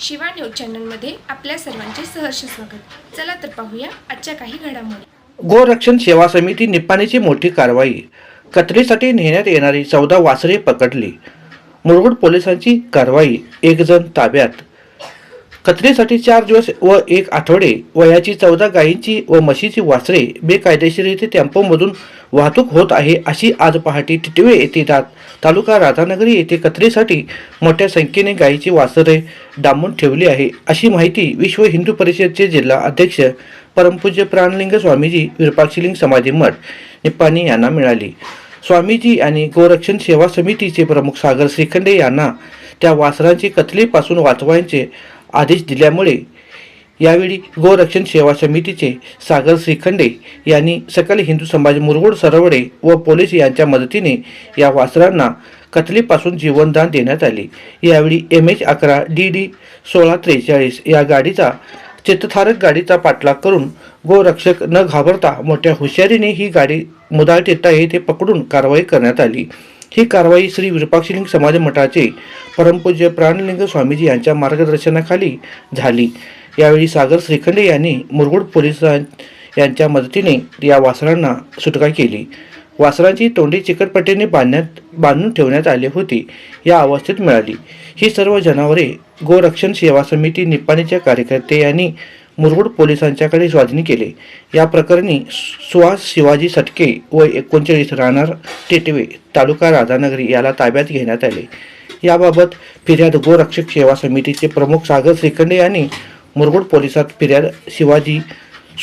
Shiva news चॅनलमध्ये आपल्या सर्वांचे सहर्ष स्वागत. चला तर पाहूया आजच्या काही घडामोडी. गोरक्षण सेवा समिती निपाणीची मोठी कारवाई. कत्रीसाठी नेण्यात येणारी चौदा वासरे पकडली. मुरगुड पोलिसांची कारवाई एक जण ताब्यात. कचरेसाठी चार दिवस व एक आठवडे वयाची चौदा गायींची व म्हशीची वासरे बेकायदेशीररित्या टेम्पोमधून वाहतूक होत आहे अशी आज पहाटे टिटवे येथे जात तालुका राधानगरी येथे कचरेसाठी मोठ्या संख्येने गायीची वासरे डांबून ठेवली आहे. अशी माहिती विश्व हिंदू परिषदचे जिल्हा अध्यक्ष परमपूज्य प्राणलिंग स्वामीजी विरुपाक्षलिंग समाधी मठ निप्पाणी यांना मिळाली. स्वामीजी आणि गोरक्षण सेवा समितीचे प्रमुख सागर श्रीखंडे यांना त्या वासरांची कत्तलीपासून वाचवायचे आदेश दिल्यामुळे यावेळी गोरक्षण सेवा समितीचे सागर श्रीखंडे यांनी सकल हिंदू समाज मुरगुड सरवडे व पोलीस यांच्या मदतीने या वासरांना कतलीपासून जीवनदान देण्यात आले. यावेळी एम एच अकरा डी डी सोळा त्रेचाळीस या गाडीचा चित्तथारक गाडीचा पाठलाग करून गोरक्षक न घाबरता मोठ्या हुशारीने ही गाडी मुदाळ टिट्टा येथे पकडून कारवाई करण्यात आली. ही कारवाई श्री विरूपाक्षलिंग समाज मठाचे परमपूज्य प्राणलिंग स्वामीजी यांच्या मार्गदर्शनाखाली झाली. यावेळी सागर श्रीखंडे यांनी मुरगुड पोलिसां यांच्या मदतीने या वासरांना सुटका केली. वासरांची तोंडी चिकटपट्टीने बांधण्यात बांधून ठेवण्यात आली होती या अवस्थेत मिळाली. ही सर्व जनावरे गोरक्षण सेवा समिती निप्पाणीच्या कार्यकर्ते यांनी मुरगुड पोलिसांच्याकडे स्वाधीन केले. या प्रकरणी सुहास शिवाजी सटके व एकोणचाळीस राहणार टेटवे तालुका राधानगरी याला ताब्यात घेण्यात आले. याबाबत फिर्याद गोरक्षक सेवा समितीचे प्रमुख सागर श्रीखंडे यांनी मुरगुड पोलिसात फिर्याद शिवाजी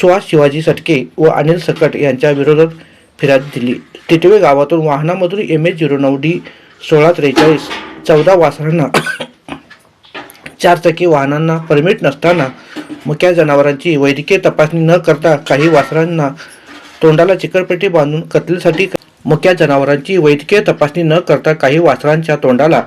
सुहास शिवाजी सटके व अनिल सकट यांच्या विरोधात फिर्याद दिली. टिटवे गावातून वाहनामधून एम एच झिरो नऊ डी सोळा त्रेचाळीस चौदा वासरांना चारचाकी वाहनांना परमिट नसताना मुक्या जनावरांची वैद्यकीय तपासणी न करता काही वासरांना तोंडाला चिकटपट्टी बांधून कत्लीसाठी मुक्या जनावरांची वैद्यकीय तपासणी न करता काही वासरांच्या तोंडाला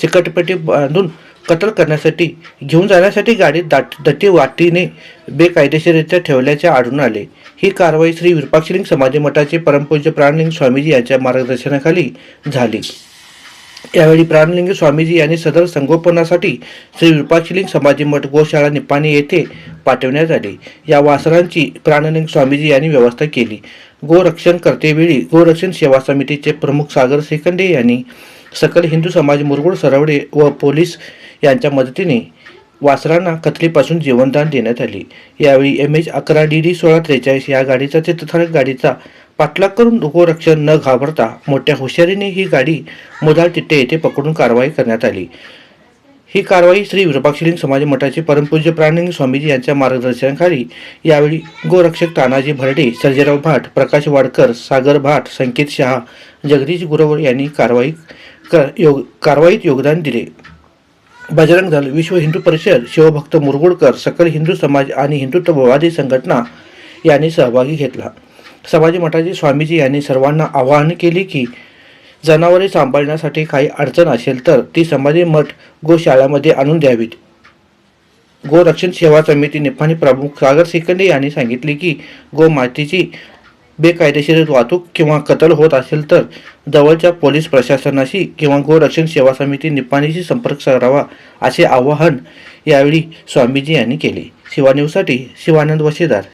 चिकटपेटी बांधून कत्ल करण्यासाठी घेऊन जाण्यासाठी गाडीत दाट दटी वाटीने बेकायदेशीररित्या ठेवल्याचे आढळून आले. ही कारवाई श्री विरूपाक्षलिंग समाधी मठाचे परमपूज्य प्राणलिंग स्वामीजी यांच्या मार्गदर्शनाखाली झाली. यावेळी प्राणलिंग स्वामीजी यांनी सदर संगोपनासाठी श्री विरूपाक्षलिंग समाधी मठ गोशाळा निपाणी येथे पाठवण्यात आले. या वासरांची प्राणलिंग स्वामीजी यांनी व्यवस्था केली. गोरक्षण करतेवेळी गोरक्षण सेवा समितीचे प्रमुख सागर सेकंडे यांनी सकल हिंदू समाज मुरगुड सरवडे व पोलीस यांच्या मदतीने वासरांना कथलीपासून जीवनदान देण्यात आले. यावेळी एम एच अकरा डी डी सोळा त्रेचाळीस या गाडीचा चित्रथारक गाडीचा पाठलाग करून हो गोरक्षण न घाबरता मोठ्या हुशारीने ही गाडी मुदाळ तिट्टे येथे पकडून कारवाई करण्यात आली. ही कारवाई श्री विरूपाक्षलिंग समाज मठाचे परमपूज्य प्राणलिंग स्वामीजी यांच्या मार्गदर्शनाखाली यावेळी गोरक्षक तानाजी भरडे सर्जेराव भाट प्रकाश वाडकर सागर भाट संकेत शहा जगदीश गुरवर यांनी कारवाई कर योग कारवाईत योगदान दिले. बजरंग दल विश्व हिंदू परिषद शिवभक्त मुरगुडकर सकल हिंदू समाज आणि हिंदुत्ववादी संघटना यांनी सहभागी घेतला. समाजी मठाचे स्वामीजी यांनी सर्वांना आवाहन केले की जनावरे सांभाळण्यासाठी काही अडचण असेल तर ती समाधी मठ गोशाळामध्ये आणून द्यावीत. गोरक्षण सेवा समिती निफाणी प्रमुख सागर सिकंदे यांनी सांगितले की गोमातेची बेकायदेशीर वाहतूक किंवा कत्ल होत असेल तर जवळच्या पोलीस प्रशासनाशी किंवा गोरक्षण सेवा समिती निपाणीशी संपर्क करावा असे आवाहन यावेळी स्वामीजी यांनी केले. शिवा न्यूजसाठी शिवानंद वशेदार.